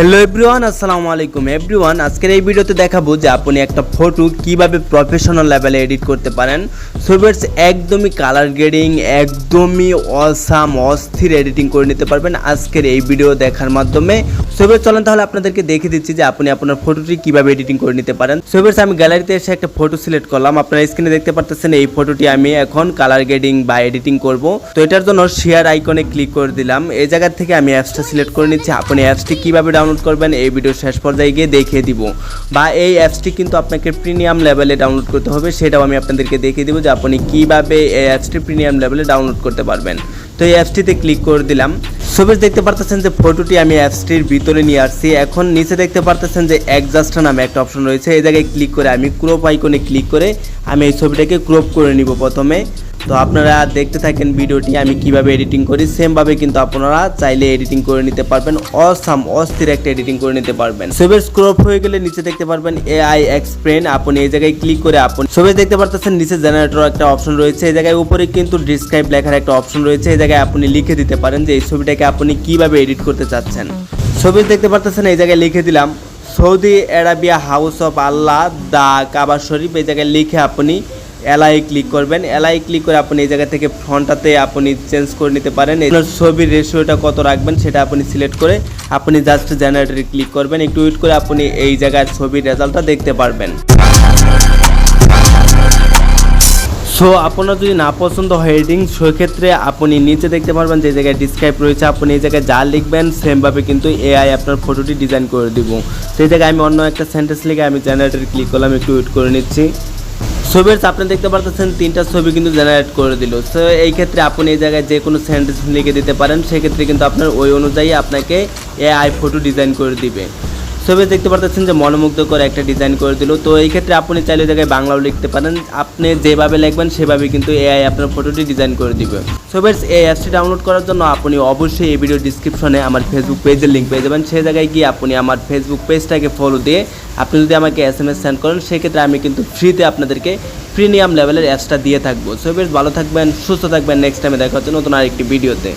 Hello everyone আসসালামু আলাইকুম। Everyone আজকের এই ভিডিওতে দেখাবো যে আপনি একটা ফটো কীভাবে প্রফেশনাল লেভেলে এডিট করতে পারেন। সোবেটস একদমই কালার গ্রেডিং একদমই অসাম অস্থির এডিটিং করে নিতে পারবেন আজকের এই ভিডিও দেখার মাধ্যমে। সোবেট চলেন তাহলে আপনাদেরকে দেখে দিচ্ছি যে আপনি আপনার ফটোটি কীভাবে এডিটিং করে নিতে পারেন। সোবেটস আমি গ্যালারিতে এসে একটা ফটো সিলেক্ট করলাম। আপনারা স্ক্রিনে দেখতে পারতেছেন, এই ফটোটি আমি এখন কালার গ্রেডিং বা এডিটিং করব। তো এটার জন্য শেয়ার আইকনে ক্লিক করে দিলাম। এই জায়গা থেকে আমি অ্যাপসটা সিলেক্ট করে নিচ্ছি। আপনি অ্যাপসটি কীভাবে ডাউনলোড করবেন, এই ভিডিও শেষ পর্যায়ে গিয়ে দেখিয়ে দিব। বা এই অ্যাপসটি কিন্তু আপনাকে প্রিমিয়াম লেভেলে ডাউনলোড করতে হবে, সেটাও আমি আপনাদেরকে দেখিয়ে দিব যে আপনি কীভাবে এই অ্যাপসটি প্রিমিয়াম লেভেলে ডাউনলোড করতে পারবেন। তো এই অ্যাপসটিতে ক্লিক করে দিলাম। সবেজ দেখতে পারতেছেন যে ফটোটি আমি অ্যাপসটির ভিতরে নিয়ে আসছি। এখন নিচে দেখতে পারতেছেন যে অ্যাডজাস্ট নামে একটা অপশন রয়েছে। এই জায়গায় ক্লিক করে আমি ক্রপ আইকনে ক্লিক করে আমি এই ছবিটাকে ক্রপ করে নিব প্রথমে। তো আপনারা দেখতে থাকেন ভিডিওটি, আমি কীভাবে এডিটিং করি। সেমভাবে কিন্তু আপনারা চাইলে এডিটিং করে নিতে পারবেন। অসাম, অস্থির একটা এডিটিং করে নিতে পারবেন। ছবির স্ক্রপ হয়ে গেলে নিচে দেখতে পারবেন এআই এক্সপ্লেন আপনি এই জায়গায় ক্লিক করে আপনি ছবি দেখতে পারতেছেন নিচে জেনারেটর একটা অপশন রয়েছে। এই জায়গায় উপরে কিন্তু ডিসক্রাইব লেখার একটা অপশন রয়েছে। এই জায়গায় আপনি লিখে দিতে পারেন যে এই ছবিটাকে আপনি কীভাবে এডিট করতে চাচ্ছেন। ছবি দেখতে পারতেছেন এই জায়গায় লিখে দিলাম, Saudi Arabia house of Allah the Kaaba Sharif. এই জায়গায় লিখে আপনি এলাই ক্লিক করবেন। এলাই ক্লিক করে আপনি এই জায়গা থেকে ফ্রন্টটাতে আপনি চেঞ্জ করে নিতে পারেন। আপনার ছবির রেশিওটা কত রাখবেন সেটা আপনি সিলেক্ট করে আপনি জাস্ট জেনারেটরে ক্লিক করবেন। একটু ওয়েট করে আপনি এই জায়গার ছবির রেজাল্টটা দেখতে পারবেন। সো আপনার যদি না পছন্দ হয় এডিটিং সেক্ষেত্রে আপনি নিচে দেখতে পারবেন যে জায়গায় ডিসক্রাইব রয়েছে, আপনি এই জায়গায় যা লিখবেন সেমভাবে কিন্তু এআই আপনার ফটোটি ডিজাইন করে দিব। এই জায়গায় আমি অন্য একটা সেন্টেন্স লিখে আমি জেনারেটর ক্লিক করলাম, একটু ওয়েট করে নিচ্ছি। ছবির আপনি দেখতে পারতেছেন, তিনটা ছবি কিন্তু জেনারেট করে দিল। সো এই ক্ষেত্রে আপনি এই জায়গায় যে কোনো সেন্টেন্স লিখে দিতে পারেন, সেক্ষেত্রে কিন্তু আপনার ওই অনুযায়ী আপনাকে এআই ফটো ডিজাইন করে দিবে। ছবি দেখতে পারতেছেন যে মনোমুগ্ধকর একটা ডিজাইন করে দিল। তো এই ক্ষেত্রে আপনি চাইলে জায়গায় বাংলাও লিখতে পারেন। আপনি যেভাবে লিখবেন সেভাবে কিন্তু এআই আপনার ফটোটি ডিজাইন করে দিবে। ছবির এই অ্যাপসটি ডাউনলোড করার জন্য আপনি অবশ্যই এই ভিডিও ডিসক্রিপশনে আমার ফেসবুক পেজের লিঙ্ক পেয়ে যাবেন। সেই জায়গায় গিয়ে আপনি আমার ফেসবুক পেজটাকে ফলো দিয়ে আপনি যদি আমাকে এস এম এস সেন্ড করেন, সেক্ষেত্রে আমি কিন্তু ফ্রিতে আপনাদেরকে প্রিমিয়াম লেভেলের অ্যাপসটা দিয়ে থাকব। সো বেশ ভালো থাকবেন, সুস্থ থাকবেন। নেক্সট টাইমে দেখা হচ্ছে নতুন আরেকটি ভিডিওতে